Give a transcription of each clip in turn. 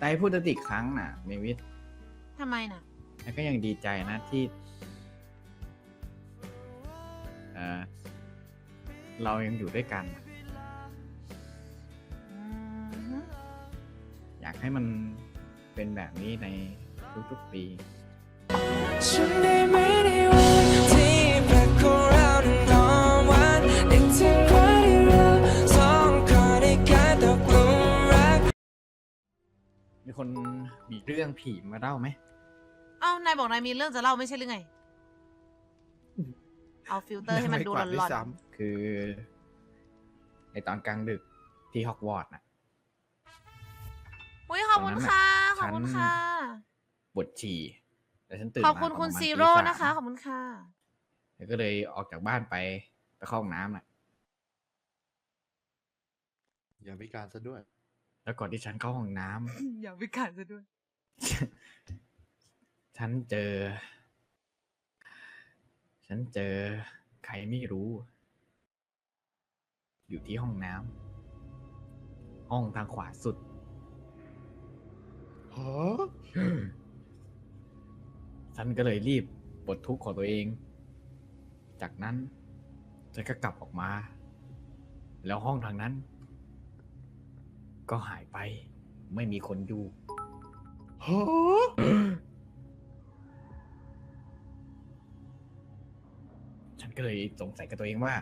แต่ให้พูดอีกครั้งน่ะเมวิททำไมน่ะ แล้วก็ยังดีใจนะที่เอ่อเรายังอยู่ด้วยกันน่ะอืมฮึอยากให้มันเป็นแบบนี้ในทุกๆปี ฉันได้ไม่ได้วัน คนมีเรื่องผีมาเล่าไหมเอ้านายบอกนายมีเรื่องจะเล่าไม่ใช่หรือไง เอาฟิลเตอร์ให้มันดูหลอนคือในตอนกลางดึกที่ฮอกวอตส์น่ะๆอุ้ยขอบคุณค่ะ ขอบคุณค่ะปวดฉี่แต่ฉันตื่นขอบคุณมาคุณปะมาณซีตีโร่สามนะคะ ขอบคุณค่ะแล้วก็เลยออกจากบ้านไปไปเข้าห้องน้ำน่ะอย่าพิการซะด้วย แล้วก่อนที่ฉันเข้าห้องน้ำอย่าไปขัดซะด้วย ฉันเจอ ฉันเจอใครไม่รู้ อยู่ที่ห้องน้ำห้องทางขวาสุด ฮะฉันก็เลยรีบปลดทุกข์ของตัวเอง จากนั้นฉันก็กลับออกมา แล้วห้องทางนั้น ก็หายไป ไม่มีคนอยู่ฮะฉันก็เลยสงสัยกับตัวเองว่า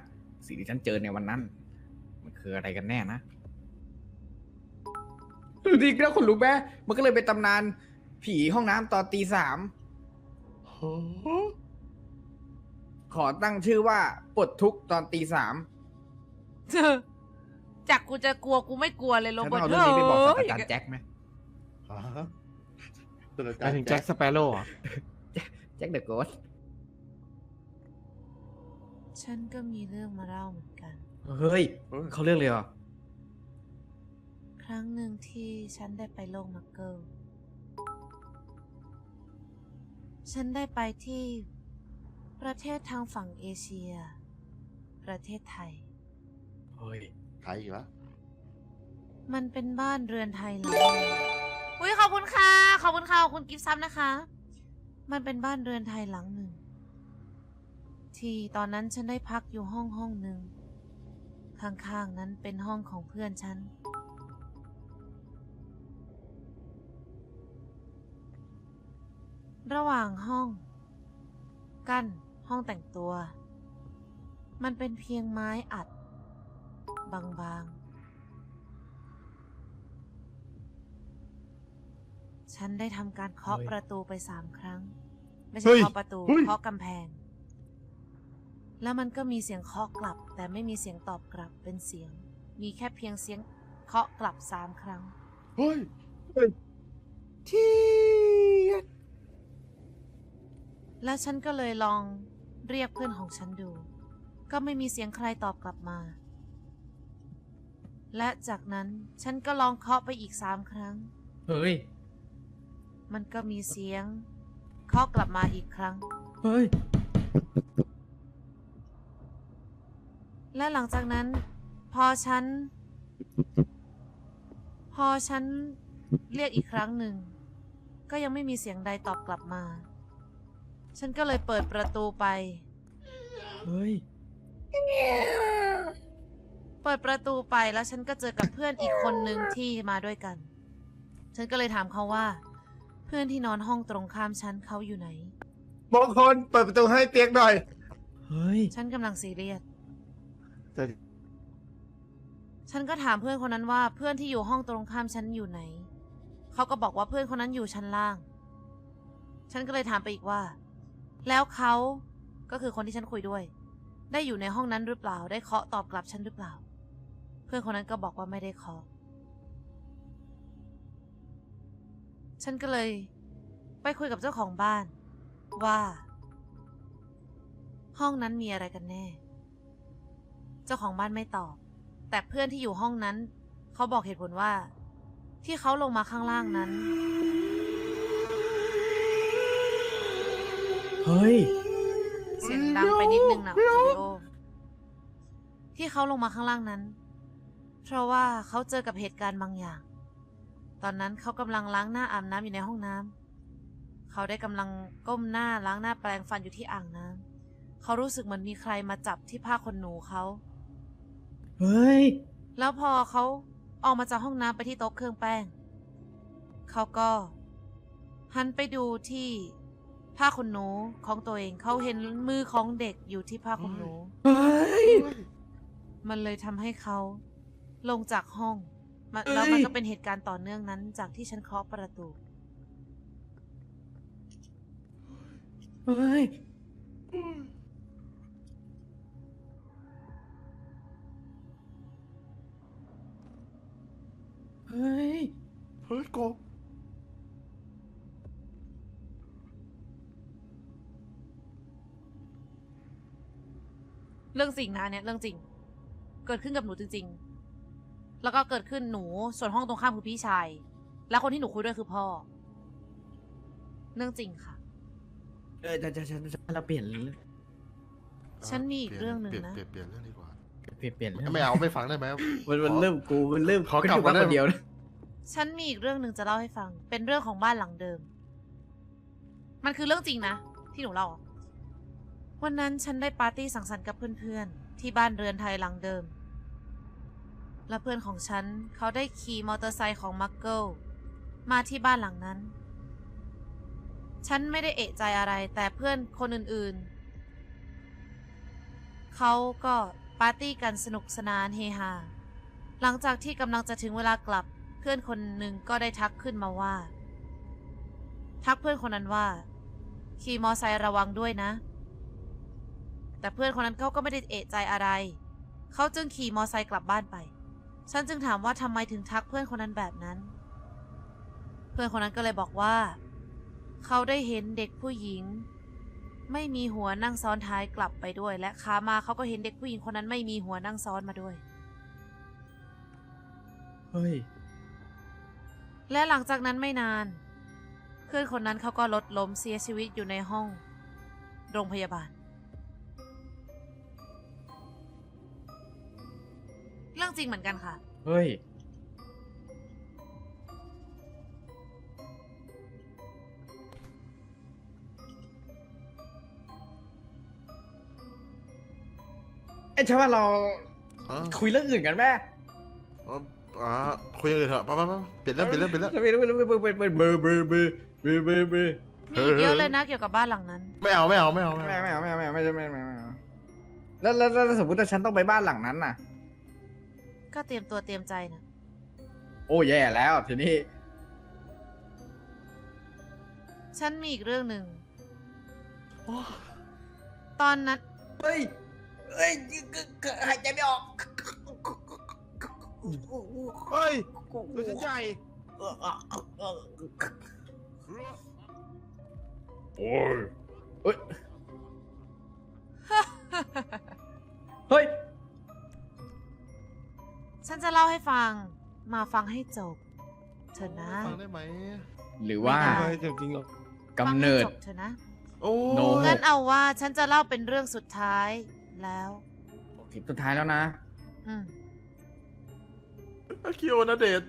สิ่งที่ฉันเจอในวันนั้น มันคืออะไรกันแน่นะดูดิแล้วคนรู้ไหมมันก็เลยเป็นตำนาน ผีห้องน้ำตอนตีสามฮะขอตั้งชื่อว่าปลดทุกข์ตอนตีสาม จากกูจะกลัวกูไม่กลัวเลยโรฉันเบิต้อร์งตเอาเรื่องนี้ไปบอกศาสตเฮ้รายจารย์แจ็คไหมฮะตระหมายถึงแจ็คสเปโร่เหรอแจ็คเดอะโกสฉันก็มีเรื่องมาเล่าเหมือนกันเฮ้ยเฮ้ย เขาเรื่องเลยเหรอ ครั้งหนึ่งที่ฉันได้ไปโลกมักเกิลฉันได้ไปที่ประเทศทางฝั่งเอเชีย ประเทศไทย เฮ้ย ใครอีกละมันเป็นบ้านเรือนไทยหลังหนึ่งอุ้ยขอบคุณค่ะ ขอบคุณค่ะขอบคุณกิฟต์ซับนะคะ มันเป็นบ้านเรือนไทยหลังหนึ่ง ที่ตอนนั้นฉันได้พักอยู่ห้องห้องหนึ่ง ข้างๆนั้นเป็นห้องของเพื่อนฉัน ระหว่างห้อง กั้นห้องแต่งตัว มันเป็นเพียงไม้อัด บางๆ ฉันได้ทำการเคาะเฮ้ยประตูไปสามครั้ง ไม่เฮ้ใช่ยเคาะประตูเฮ้ย เคาะกำแพง แล้วมันก็มีเสียงเคาะกลับ แต่ไม่มีเสียงตอบกลับเป็นเสียง มีแค่เพียงเสียงเคาะกลับสามครั้ง เฮ้ยที่และฉันก็เลยลองเรียกเพื่อนของฉันดู ก็ไม่มีเสียงใครตอบกลับมา และจากนั้นฉันก็ลองเคาะไปอีกสามครั้ง เฮ้ย มันก็มีเสียงเคาะกลับมาอีกครั้ง เฮ้ย และหลังจากนั้น พอฉัน พอฉันเรียกอีกครั้งหนึ่ง ก็ยังไม่มีเสียงใดตอบกลับมา ฉันก็เลยเปิดประตูไป เฮ้ย เปิดประตูไปแล้วฉันก็เจอกับเพื่อนอีกคนหนึ่งที่มาด้วยกัน ฉันก็เลยถามเขาว่า เพื่อนที่นอนห้องตรงข้ามฉันเขาอยู่ไหน มงคลเปิดประตูให้เปียกหน่อย เฮ้ย ฉันกำลังซีเรียส แต่ ฉันก็ถามเพื่อนคนนั้นว่าเพื่อนที่อยู่ห้องตรงข้ามฉันอยู่ไหน เขาก็บอกว่าเพื่อนคนนั้นอยู่ชั้นล่าง ฉันก็เลยถามไปอีกว่า แล้วเขาก็คือคนที่ฉันคุยด้วย ได้อยู่ในห้องนั้นหรือเปล่า ได้เคาะตอบกลับฉันหรือเปล่า เพื่อนคนนั้นก็บอกว่าไม่ได้เคาะฉันก็เลย ไปคุยกับเจ้าของบ้าน ว่า ห้องนั้นมีอะไรกันแน่ เจ้าของบ้านไม่ตอบ แต่เพื่อนที่อยู่ห้องนั้น เขาบอกเหตุผลว่า ที่เขาลงมาข้างล่างนั้น เฮ้ย เสียงดังไปนิดนึงนะวิดีโอที่เขาลงมาข้างล่างนั้น เพราะว่าเขาเจอกับเหตุการณ์บางอย่าง ตอนนั้นเขากำลังล้างหน้าอาบน้ำอยู่ในห้องน้ำเขาได้กำลังก้มหน้าล้างหน้าแปรงฟันอยู่ที่อ่างน้ำเขารู้สึกเหมือนมีใครมาจับที่ผ้าขนหนูเขา เฮ้ย แล้วพอเขาออกมาจากห้องน้ำไปที่โต๊ะเครื่องแป้ง เขาก็หันไปดูที่ผ้าขนหนูของตัวเองเขาเห็นมือของเด็กอยู่ที่ผ้าขนหนูเฮ้ยมันเลยทำให้เขา ลงจากห้องมันเอ้ยแล้วมันก็เป็นเหตุการณ์ต่อเนื่องนั้น จากที่ฉันเคาะประตู เฮ้ย เฮ้ย เฮ้ยกบเรื่องจริงนะอันเนี่ยเรื่องจริง เกิดขึ้นกับหนูจริงๆ แล้วก็เกิดขึ้นหนูส่วนห้องตรงข้ามคือพี่ชาย และคนที่หนูคุยด้วยคือพ่อ เรื่องจริงค่ะ เออจะจะจะจะเราเปลี่ยนเรื่องฉันมีอีกเรื่องหนึ่งนะ เปลี่ยนเปลี่ยนเรื่องดีกว่า เปลี่ยนเปลี่ยนเรื่องไม่เอาไม่ฟังได้ไหมมันมันเริ่มกูมันเริ่มขอกลับเป็นมาได้คนเดียวนะฉันมีอีกเรื่องหนึ่งจะเล่าให้ฟัง เป็นเรื่องของบ้านหลังเดิม มันคือเรื่องจริงนะ ที่หนูเล่าอะวันนั้นฉันได้ปาร์ตี้สังสรรค์กับเพื่อนๆ ที่บ้านเรือนไทยหลังเดิม และเพื่อนของฉันเขาได้ขี่มอเตอร์ไซค์ของมักเกิลมาที่บ้านหลังนั้น ฉันไม่ได้เอะใจอะไรแต่เพื่อนคนอื่นๆ เขาก็ปาร์ตี้กันสนุกสนานเฮฮา หลังจากที่กำลังจะถึงเวลากลับ เพื่อนคนหนึ่งก็ได้ทักขึ้นมาว่า ทักเพื่อนคนนั้นว่า ขี่มอไซค์ระวังด้วยนะ แต่เพื่อนคนนั้นเขาก็ไม่ได้เอะใจอะไร เขาจึงขี่มอไซค์กลับบ้านไป ฉันจึงถามว่าทำไมถึงทักเพื่อนคนนั้นแบบนั้น เพื่อนคนนั้นก็เลยบอกว่า เขาได้เห็นเด็กผู้หญิง ไม่มีหัวนั่งซ้อนท้ายกลับไปด้วย และขามาเขาก็เห็นเด็กผู้หญิงคนนั้นไม่มีหัวนั่งซ้อนมาด้วย เฮ้ย และหลังจากนั้นไม่นาน เพื่อนคนนั้นเขาก็ลดล้มเสียชีวิตอยู่ในห้อง โรงพยาบาล เรื่องจริงเหมือนกันค่ะ เฮ้ย ไอ้ชาวบ้านเราอ๋อคุยเรื่องอื่นกันแม่อ๋ออ่าคุยกันเลยเถอะไปไปไปเปลี่ยนเรื่องเปลี่ยนเรื่องเปลี่ยนเรื่อง เปลี่ยนเรื่องเปลี่ยนเรื่องเปลี่ยนเรื่องเบอร์เบอร์เบอร์เบอร์เบอร์เบอร์มีอีกเยอะเลยนะเกี่ยวกับบ้านหลังนั้น ไม่เอาไม่เอาไม่เอาไม่ไม่เอาไม่เอาไม่เอาไม่เอาไม่เอาไม่เอาไม่เอาแล้วแล้วแล้วสมมติว่าฉันต้องไปบ้านหลังนั้นน่ะ ก็เตรียมตัวเตรียมใจนะโอ้แย่แล้วทีนี้ ฉันมีอีกเรื่องหนึ่ง ตอนนั้น เฮ้ย เฮ้ยหายใจไม่ออก เฮ้ยตัวฉันใหญ่โอ้ย เฮ้ยเฮ้ย ฉันจะเล่าให้ฟัง มาฟังให้จบ เถอะนะ ฟังได้ไหมหรือว่า ไม่ได้เฮ้ยจริงๆเหรอกำเนิด ฟังให้จบเถอะนะโอ้โนงั้นเอาว่าฉันจะเล่าเป็นเรื่องสุดท้ายแล้ว คลิปสุดท้ายแล้วนะ อืมคิวนะเดชน์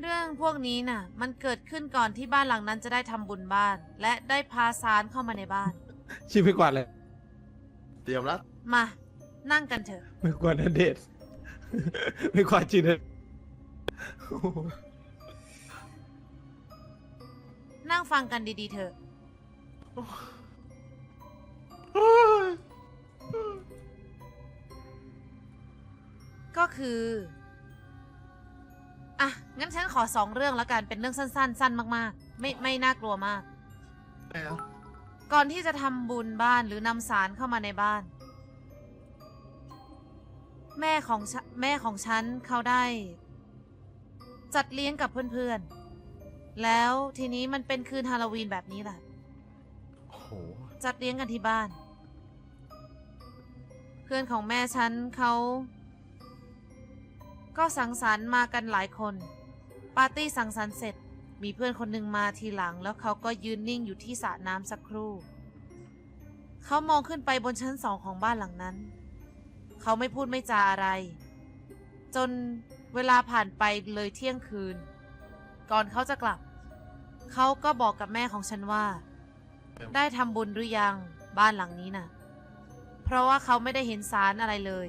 เรื่องพวกนี้น่ะ มันเกิดขึ้นก่อนที่บ้านหลังนั้นจะได้ทำบุญบ้าน และได้พาสารเข้ามาในบ้าน ชื่อไม่กวาดเลย เตรียมแล้วมา นั่งกันเถอะ ไม่กวาดนะเดชน์ ไม่กวาดจริงเลยนั่งฟังกันดีๆเถอะ ก็คือ อะ งั้นฉันขอสองเรื่องแล้วกัน เป็นเรื่องสั้นๆ สั้นมากๆ ไม่ ไม่น่ากลัวมากไม่เอาก่อนที่จะทำบุญบ้านหรือนำสารเข้ามาในบ้าน แม่ของฉแม่ของฉันเขาได้ จัดเลี้ยงกับเพื่อนๆ แล้วทีนี้มันเป็นคืนฮาโลวีนแบบนี้แหละ โอ้โห จัดเลี้ยงกันที่บ้าน เพื่อนของแม่ฉันเขา ก็สังสรรค์มากันหลายคน ปาร์ตี้สังสรรค์เสร็จ มีเพื่อนคนหนึ่งมาทีหลัง แล้วเขาก็ยืนนิ่งอยู่ที่สระน้ำสักครู่ เขามองขึ้นไปบนชั้นสองของบ้านหลังนั้น เขาไม่พูดไม่จาอะไร จนเวลาผ่านไปเลยเที่ยงคืน ก่อนเขาจะกลับ เขาก็บอกกับแม่ของฉันว่า ได้ทำบุญหรือยังบ้านหลังนี้น่ะ เพราะว่าเขาไม่ได้เห็นสารอะไรเลย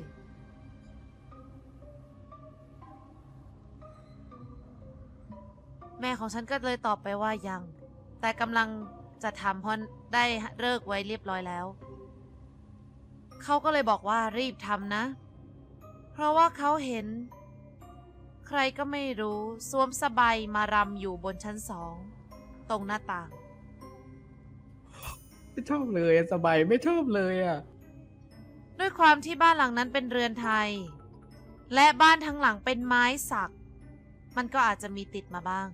แม่ของฉันก็เลยตอบไปว่ายัง แต่กำลังจะทำเพราะได้เลิกไว้เรียบร้อยแล้ว เขาก็เลยบอกว่ารีบทำนะ เพราะว่าเขาเห็น ใครก็ไม่รู้สวมสบายมารำอยู่บนชั้นสอง ตรงหน้าต่าง ไม่ชอบเลยอะสบายไม่ชอบเลยอะ ด้วยความที่บ้านหลังนั้นเป็นเรือนไทย และบ้านทั้งหลังเป็นไม้สัก มันก็อาจจะมีติดมาบ้าง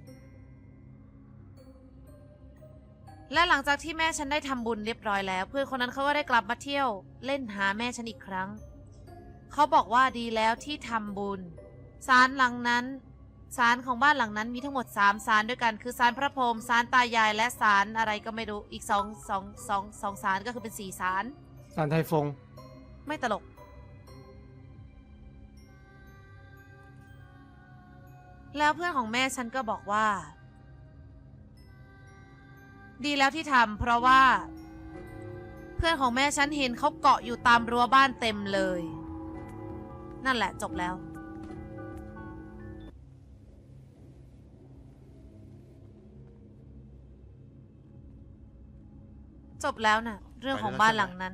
และหลังจากที่แม่ฉันได้ทำบุญเรียบร้อยแล้ว เพื่อนคนนั้นเขาก็ได้กลับมาเที่ยวเล่นหาแม่ฉันอีกครั้ง เขาบอกว่าดีแล้วที่ทำบุญศาลหลังนั้นศาลของบ้านหลังนั้นมีทั้งหมดสามศาลด้วยกันคือศาลพระพรหมศาลตายายและศาลอะไรก็ไม่รู้อีกสองสองสองสองศาลก็คือเป็นสี่ศาลสารไทยฟง ไม่ตลก แล้วเพื่อนของแม่ฉันก็บอกว่า ดีแล้วที่ทำเพราะว่า เพื่อนของแม่ฉันเห็นเขาเกาะอยู่ตามรั้วบ้านเต็มเลย นั่นแหละจบแล้ว จบแล้วน่ะ เรื่องของบ้านหลังนั้น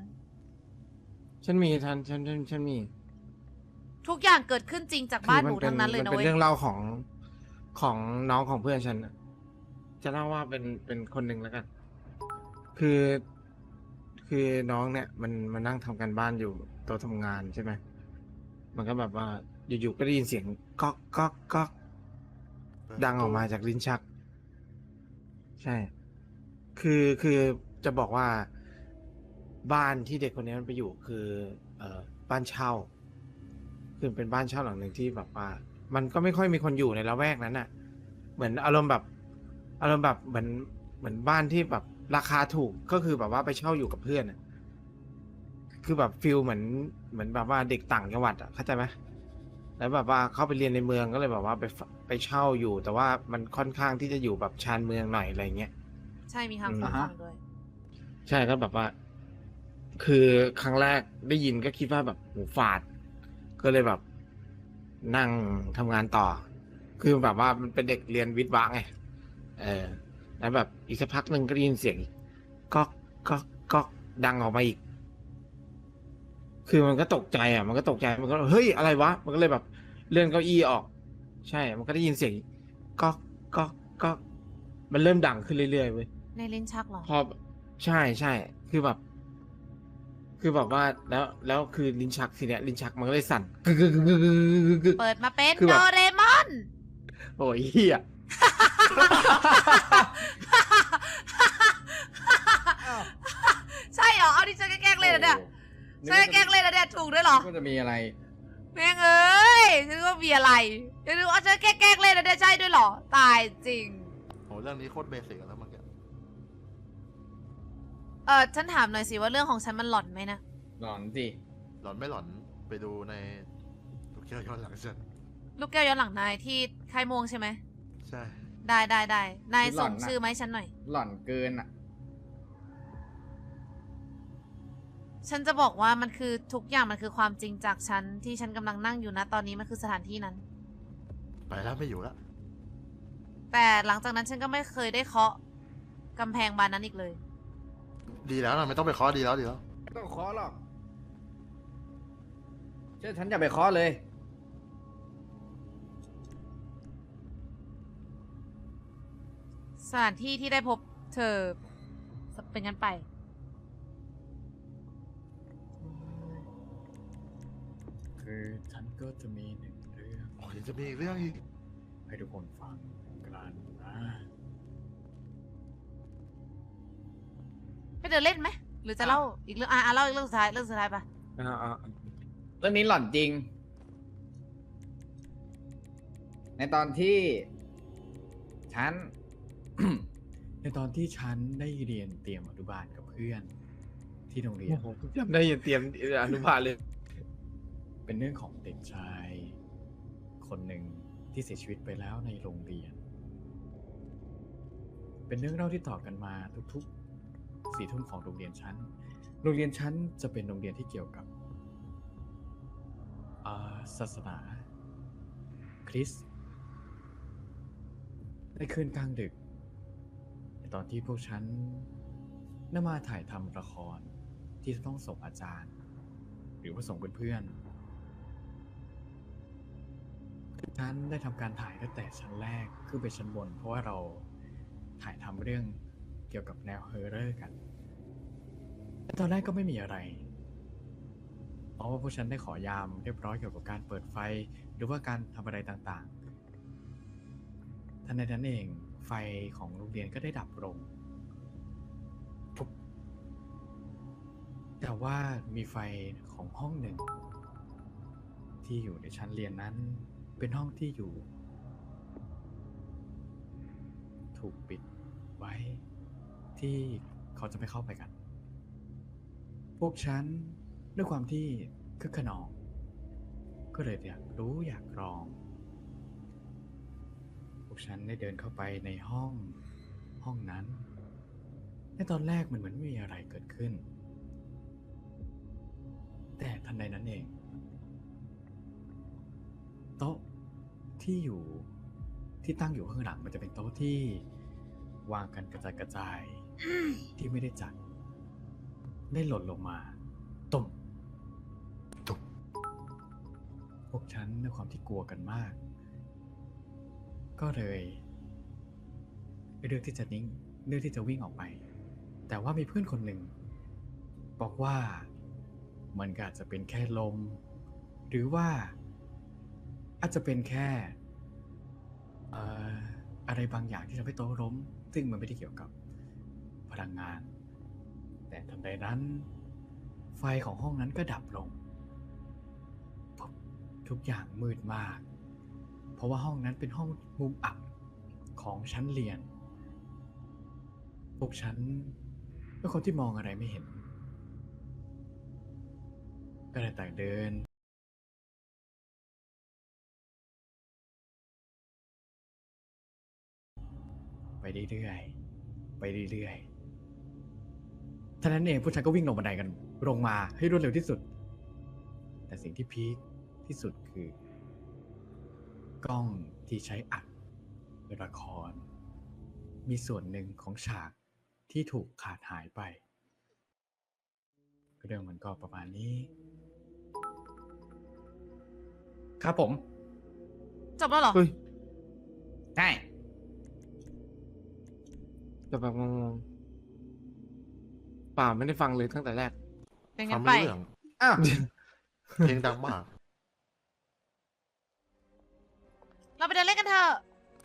ฉันมีทันฉันฉันฉันมีทุกอย่างเกิดขึ้นจริงจากบ้านหนูทั้งนั้นเลยมันะเป็นเว้ย เรื่องเล่าของของน้องของเพื่อนฉันน่ะ จะเล่าว่าเป็นเป็นคนหนึ่งแล้วกัน คือคือน้องเนี่ย มันมันนั่งทำการบ้านอยู่โต๊ะทำงานใช่ไหมมันก็แบบว่าอยู่ๆก็ได้ยินเสียงก๊อกก๊อกก๊อกดังออกมาจากลิ้นชัก ใช่ คือคือจะบอกว่าบ้านที่เด็กคนนี้มันไปอยู่คือ เอ่อบ้านเช่า คือเป็นบ้านเช่าหลังหนึ่งที่แบบว่า มันก็ไม่ค่อยมีคนอยู่ในละแวกนั้นน่ะ เหมือนอารมณ์แบบ อารมณ์แบบเหมือนเหมือนบ้านที่แบบราคาถูกก็คือแบบว่าไปเช่าอยู่กับเพื่อนน่ะคือแบบฟิลเหมือนเหมือนแบบว่าเด็กต่างจังหวัดอะเข้าใจไหมแล้วแบบว่าเข้าไปเรียนในเมืองก็เลยแบบว่าไปฝไปเช่าอยู่ แต่ว่ามันค่อนข้างที่จะอยู่แบบชานเมืองหน่อยอะไรเงี้ย ใช่มีทางอืมคนอ่าฮะฟังด้วย ใช่ก็แบบว่า คือครั้งแรกได้ยินก็คิดว่าแบบหูฝาด ก็เลยแบบนั่งทำงานต่อ คือแบบว่ามันเป็นเด็กเรียนวิทย์วะไง เออ แล้วแบบอีกสักพักหนึ่งก็ได้ยินเสียงอีกก๊อกก๊อกก๊อกดังออกมาอีก คือมันก็ตกใจอะ มันก็ตกใจ มันก็เฮ้ยอะไรวะ มันก็เลยแบบเลื่อนเก้าอี้ออก ใช่ มันก็ได้ยินเสียงก๊อกก๊อกก๊อกมันเริ่มดังขึ้นเรื่อยๆเว้ย ในลิ้นชักเหรอ พอ ใช่ใช่ คือแบบ คือแบบว่า แล้ว แล้วคือลิ้นชักทีเนี้ยลิ้นชักมันก็เลยสั่นกึกกึกกึกกึกกึกกึกกึกเปิดมาเป็นคือโดแบบเรมอน โอ้ยเฮีย ใช่เหรอ เอาดิฉันแกล้งเล่นนะเนี่ยฉันแกล้งเล่นนะเนี่ยถูกด้วยเหรอก็จะมีอะไรแม่งเอ้ยฉันก็มีอะไรเดี๋ยวดูเอาฉันแกล้งเล่นนะเนี่ยใช่ด้วยเหรอ ตายจริง โหเรื่องนี้โคตรเบสิกแล้วเมื่อกี้เออฉันถามหน่อยสิว่าเรื่องของฉันมันหลอนไหมนะ หลอนสิหลอนไม่หลอนไปดูในลูกเกียวย้อนหลังฉันลูกแก้วย้อนหลังนายที่ค่ายม่วงใช่ไหมใช่ ได้ได้ได้นายส่งชื่อไหมาให้ฉันหน่อย หลอนเกินอะ ฉันจะบอกว่ามันคือทุกอย่างมันคือความจริงจากฉัน ที่ฉันกำลังนั่งอยู่นะตอนนี้มันคือสถานที่นั้น ไปแล้วไม่อยู่แล้ว แต่หลังจากนั้นฉันก็ไม่เคยได้เคาะกำแพงบานนั้นอีกเลย ดีแล้วนะไม่ต้องไปเคาะดีแล้วดีแล้ว ไม่ต้องเคาะหรอก เชื่อฉันอย่าไปเคาะเลย สถานที่ที่ได้พบเธอเป็นงั้นไป คือฉันก็จะมีหนึ่งเรื่องโอ้ยยังจะมีอีกเรื่องอีก ให้ทุกคนฟังกันนะไปเดินเล่นไหม หรือจะเล่าอีกเรื่อง อะอะเล่าอีกเรื่องสุดท้าย เรื่องสุดท้ายปะอ่าอ่าเรื่องนี้หลอนจริง ในตอนที่ ฉัน ในตอนที่ฉันได้เรียนเตรียมอนุบาลกับเพื่อน ที่โรงเรียนโอ้โหจำได้ยังเตรียมอนุบาลเลย เป็นเรื่องของเด็กชาย คนหนึ่งที่เสียชีวิตไปแล้วในโรงเรียน เป็นเรื่องเล่าที่ต่อกันมาทุกๆสี่ทุ่มของโรงเรียนชั้น โรงเรียนชั้นจะเป็นโรงเรียนที่เกี่ยวกับอ่าศาสนา คริสต์ในคืนกลางดึกใน ตอนที่พวกฉันได้มาถ่ายทำละครที่จะต้องส่งอาจารย์ หรือว่าส่งเพื่อนๆฉันได้ทำการถ่ายตั้งแต่ชั้นแรกขึ้นไปชั้นบน เพราะว่าเราถ่ายทำเรื่องเกี่ยวกับแนวเฮอร์เรอร์กันตอนแรกก็ไม่มีอะไร เพราะว่าพวกฉันได้ขอยามเรียบร้อยเกี่ยวกับการเปิดไฟ หรือว่าการทำอะไรต่างๆทันใดนั้นเอง ไฟของโรงเรียนก็ได้ดับลงแต่ว่ามีไฟของห้องหนึ่ง ที่อยู่ในชั้นเรียนนั้น เป็นห้องที่อยู่ ถูกปิดไว้ที่เขาจะไม่เข้าไปกัน พวกฉันด้วยความที่คึกขนอง ก็เลยอยากรู้อยากลอง วกฉันได้เดินเข้าไปในห้องห้องนั้น ในตอนแรกมันเหมือนไม่มีอะไรเกิดขึ้น แต่ทันใดนั้นเอง โต๊ะที่อยู่ที่ตั้งอยู่ข้างหลังมันจะเป็นโต๊ะที่วางกันกระจายกระจายที่ไม่ได้จัด ได้หล่นลงมาตุ่มตุ่มพวกฉันด้วยความที่กลัวกันมาก ก็เลยเลือกที่จะนิ่งเลือกที่จะวิ่งออกไป แต่ว่ามีเพื่อนคนหนึ่ง บอกว่ามันก็อาจจะเป็นแค่ลม หรือว่าอาจจะเป็นแค่อออะไรบางอย่างที่ทำให้โต๊ะล้ม ซึ่งมันไม่ได้เกี่ยวกับพลังงาน แต่ทันใดนั้น ไฟของห้องนั้นก็ดับลงทุกอย่างมืดมาก เพราะว่าห้องนั้นเป็นห้องมุมอับของชั้นเรียน พวกฉันเป็นคนที่มองอะไรไม่เห็น ก็เลยต่างเดินไปเรื่อยๆ ไปเรื่อยๆท่านั้นเองผู้ชายก็วิ่งลงบันไดกันลงมาให้รวดเร็วที่สุด แต่สิ่งที่พีคที่สุดคือ กล้องที่ใช้อัดละคร มีส่วนหนึ่งของฉากที่ถูกขาดหายไป เรื่องมันก็ประมาณนี้ ครับผม จบแล้วเหรอ เฮ้ยใช่แต่แบบงงๆป่าไม่ได้ฟังเลยตั้งแต่แรก เป็นฟังั้งนไม่ไปรู้เรื่องอ้าว เพลงดังมาก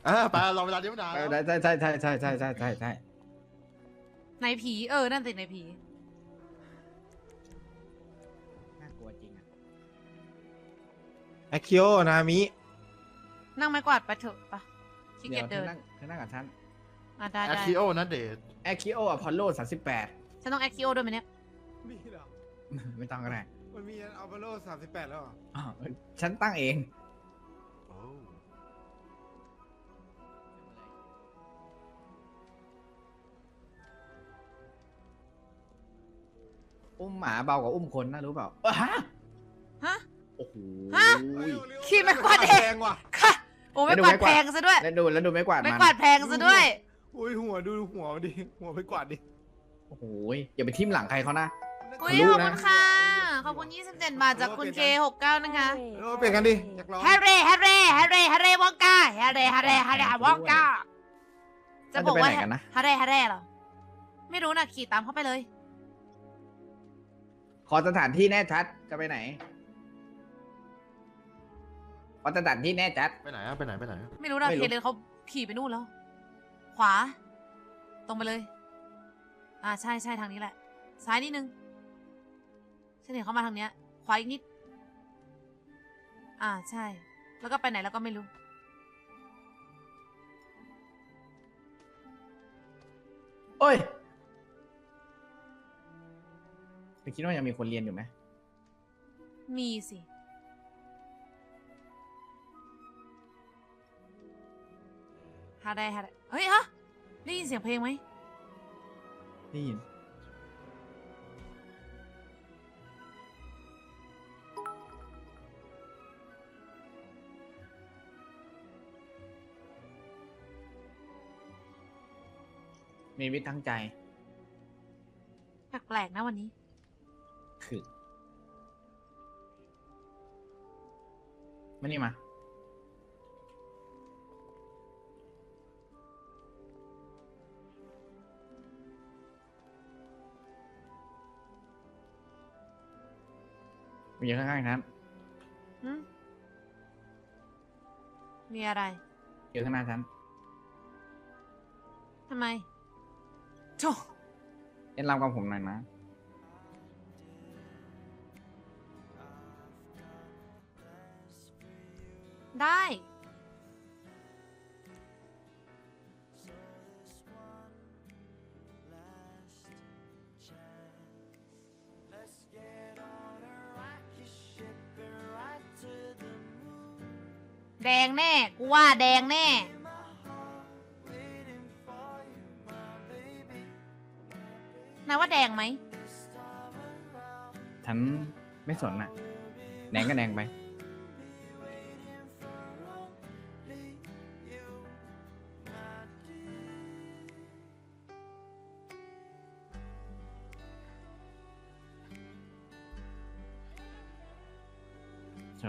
อ่าไปรอเวลาเดียวไม่นานใช่ใช่ใช่ใช่ใช่ใช่ใช่ใช่ใช่ในผีเออ นั่นสิในผีน่ากลัวจริงอะแอคคิโอนามินั่งไม้กวาดไปเถอะปะขี้เกียจเธเดิอนนั่งเธอนั่งกับฉันอะได้แอคได้คิโอนะเดทแอคิโออพอลโลสามสิบแปดฉันต้องแอคคิโอด้วยไหมเนี่ยมีเหรอไม่ต้องก็ได้มันมีอัลบาโลสามสิบแปดแล้วเหรอ อ้าวฉันตั้งเอง อุ้มหมาเบากว่าอุ้มคนนะรู้เปล่าเอ้อฮะฮะ โอ้โหฮะ ขี้ไม่กวาดเอง แพงว่ะค่ะโอ้ไม่กวาดแพงซะด้วย แล้วดูแล้วดูไม่กวาดไม่มันกวาดแพงซะด้วย อุ้ยหัวดูหัวมันดิหัวไปกวาดดิโอ้โหอย่าไปทิ่มหลังใครเขานะ อุ้ยรู้ขอบนะ คุณค่ะ ขอบคุณ 27 บาทจากคุณเค69 นะคะ เออเปลี่ยนกันดิอยากลองแฮร์รี่แฮร์รี่แฮร์รี่แฮร์รี่วองกาแฮร์รี่แฮร์รี่แฮร์รี่วองกาจะบอกว่าจะไปไหนกันนะแฮร์รี่แฮร์รี่เหรอ ไม่รู้นะขี่ตามเข้าไปเลย ขอสถานที่แน่ชัดจะไปไหน ขอสถานที่แน่ชัด ไปไหนอะไปไหนไปไหนไม่รู้นะไม่รู้เคเลนเขาขี่ไปนู่นแล้ว ขวา ตรงไปเลย อ่าใช่ใช่ทางนี้แหละ ซ้ายนิดนึงฉันเห็นเขามาทางเนี้ย ขวาอีกนิด อ่าใช่ แล้วก็ไปไหนแล้วก็ไม่รู้ โอ้ย เธอคิดว่ายังมีคนเรียนอยู่ไหมมีสิ หาได้หาได้เฮ้ยฮะ ได้ยินเสียงเพลงไหม ได้ยิน มีวิทย์ทั้งใจ แปลกๆนะวันนี้ มานี่มา มีอยู่ข้างๆครับหืมมีอะไร อยู่ข้างหน้าฉันทำไมโธเล่นรำกับผมหน่อยนะ ได้ แดงแน่ กูว่าแดงแน่ นายว่าแดงไหม ฉันไม่สนอะแดงก็แดงไป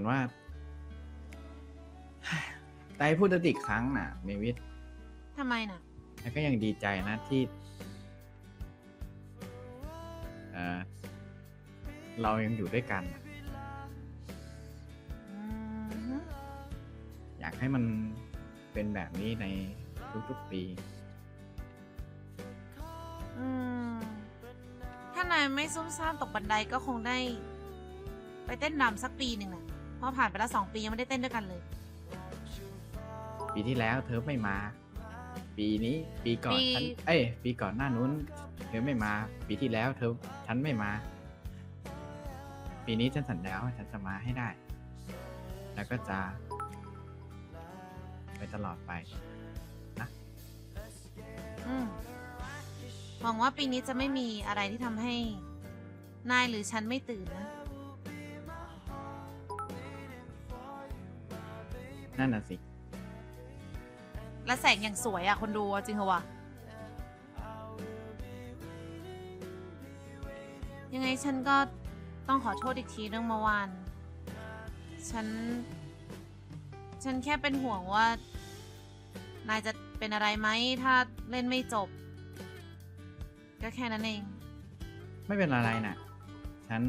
ว่าแต่พูดติกครั้งน่ะเมวิททำไมน่ะ แล้วก็ยังดีใจนะที่เอ่อเรายังอยู่ด้วยกันน่ะอืมฮึอยากให้มันเป็นแบบนี้ในทุกๆปี อืมถ้านายไม่ซุ่มซ่ามตกบันไดก็คงได้ ไปเต้นรำสักปีหนึ่งน่ะ เพราะผ่านไปแล้วสองปียังไม่ได้เต้นด้วยกันเลย ปีที่แล้วเธอไม่มา ปีนี้ปีก่อนปี ฉันเอ้ยปีก่อนหน้านู้น เธอไม่มา ปีที่แล้วเธอฉันไม่มา ปีนี้ฉันสัญญาว่าฉันจะมาให้ได้ แล้วก็จะ ไปตลอดไป อืมหวังว่าปีนี้จะไม่มีอะไรที่ทำให้นายหรือฉันไม่ตื่นนะ นั่นน่ะสิ และแสงอย่างสวยอะคนดูอะจริงเหรอวะ ยังไงฉันก็ต้องขอโทษอีกทีเรื่องเมื่อวาน ฉัน ฉันแค่เป็นห่วงว่า นายจะเป็นอะไรไหมถ้าเล่นไม่จบ ก็แค่นั้นเอง ไม่เป็นอะไรน่ะฉัน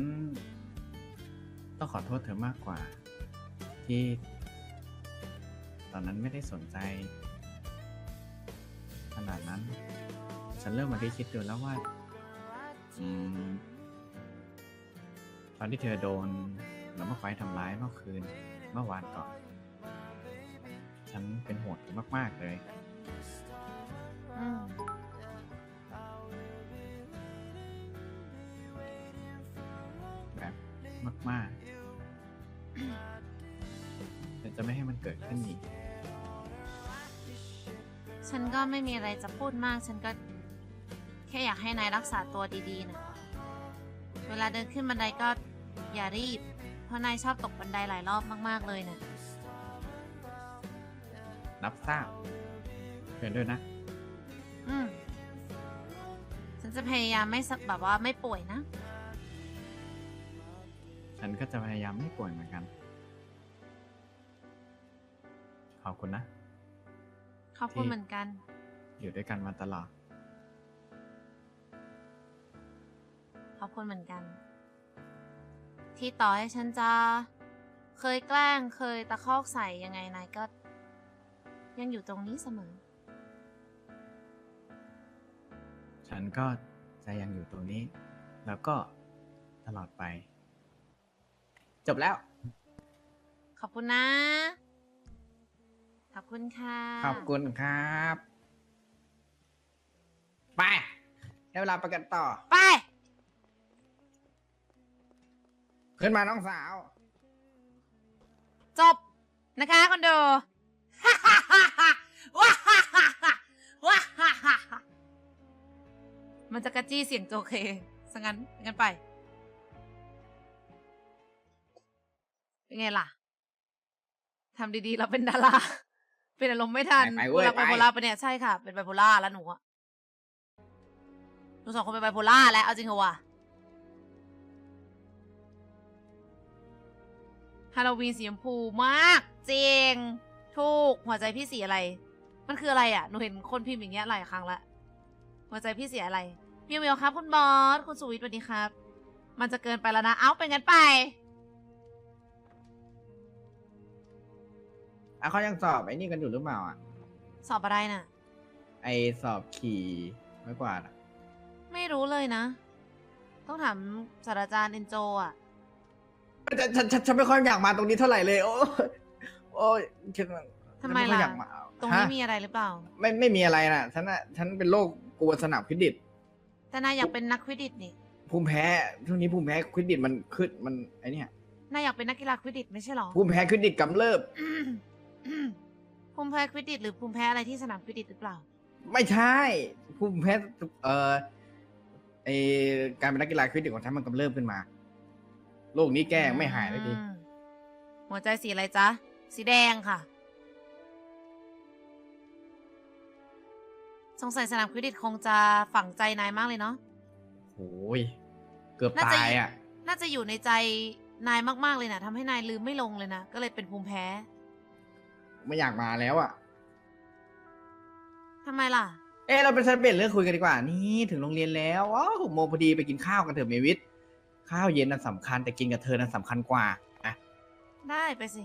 ต้องขอโทษเธอมากกว่า ที่ ตอนนั้นไม่ได้สนใจ ขนาดนั้น ฉันเริ่มมาที่คิดดูแล้วว่าอืมตอนที่เธอโดนแล้วมาไฟทำร้ายเมื่อคืน เมื่อวานก่อน ฉันเป็นห่วงเธอมาก ๆ เลย อืมแบบมาก ๆ จะไม่ให้มันเกิดขึ้นอีก ฉันก็ไม่มีอะไรจะพูดมาก ฉันก็แค่อยากให้นายรักษาตัวดีๆนะ เวลาเดินขึ้นบันไดก็อย่ารีบ เพราะนายชอบตกบันไดหลายรอบมากๆเลยนะรับทราบเพื่อนด้วยนะ อืม ฉันจะพยายามไม่สักแบบว่าไม่ป่วยนะ ฉันก็จะพยายามไม่ป่วยเหมือนกัน คุณนะ ขอบคุณที่เหมือนกัน อยู่ด้วยกันมาตลอด ขอบคุณเหมือนกัน ที่ต่อให้ฉันจะ เคยแกล้งเคยตะคอกใส่ยังไงนายก็ ยังอยู่ตรงนี้เสมอ ฉันก็จะยังอยู่ตรงนี้ แล้วก็ตลอดไป จบแล้ว ขอบคุณนะ ขอบคุณค่ะขอบคุณครับ ไปได้เวลาไปกันต่อ ไป ขึ้นมาน้องสาว จบนะคะคอนโดว้าฮ่าฮ่าฮ่าว้าฮ่าฮ่ามันจะกระจี้เสียงโจเคสังั้นงั้นไป เป็นไงล่ะทำดีๆ เราเป็นดารา เป็นอารมณ์ไม่ทันไปไปเว้ยเราไบไปโพล่าไปะเนี่ยใช่ค่ะ เป็นไบโพล่าแล้วหนูอะหนูสองคนเป็นไบโพล่าแล้วเอาจริงเหรอวะฮาโลวีนสีชมพูมากจริงถูกหัวใจพี่สีอะไร มันคืออะไรอะหนูเห็นคนพิมพ์อย่างเงี้ยหลายครั้งละหัวใจพี่เสียอะไรพี่เวลครับ คุณบอสคุณสุวิทย์สวัสดีครับ มันจะเกินไปแล้วนะ เอ้าเป็นงั้นไป อะเขายังสอบไอ้นี่กันอยู่หรือเปล่าอะ สอบอะไรน่ะ ไอสอบขี่ไม่กวาดอะไม่รู้เลยนะ ต้องถามศาสตราจารย์เอนโจอะ ฉันฉันฉันฉันไม่ค่อยอยากมาตรงนี้เท่าไหร่เลย โอ้ยโอ้ยฉันทำไมฉันค่อยล่ะ อยากมาตรงนี้ฮะมีอะไรหรือเปล่า ไม่ไม่มีอะไรน่ะ ฉันน่ะฉันเป็นโรคกลัวสนามควิดดิตแต่นายอยากเป็นนักควิดดิตนี่ ภูมิแพ้ช่วงนี้ภูมิแพ้ควิดดิตมันขึ้นมันไอเนี่ยนายอยากเป็นนักกีฬาควิดดิตไม่ใช่หรอ ภูมิแพ้ควิดดิตกำเริบอืมอืม ภูมิแพ้ควิดดิตหรือภูมิแพ้อะไรที่สนามควิดดิตหรือเปล่า ไม่ใช่ภูมิแพ้เอ่อไอการเป็นนักกีฬาควิดดิตของฉันมันกำเริบขึ้นมาโรคนี้แก้ไม่หายเลยทีอืมหัวใจสีอะไรจ๊ะ สีแดงค่ะ สงสัยสนามควิดดิตคงจะฝังใจนายมากเลยเนาะ โอ้ยเกือบน่าจะ ตายอะ น่าจะอยู่ในใจนายมากๆเลยนะทำให้นายลืมไม่ลงเลยนะ ก็เลยเป็นภูมิแพ้ ไม่อยากมาแล้วอะ ทำไมล่ะ เออเราไปฉันเปลี่ยนเรื่องคุยกันดีกว่า นี่ถึงโรงเรียนแล้วว้าวหกโมงพอดีไปกินข้าวกันเถอะเมวิทข้าวเย็นน่ะสำคัญแต่กินกับเธอน่ะสำคัญกว่าอะได้ไปสิ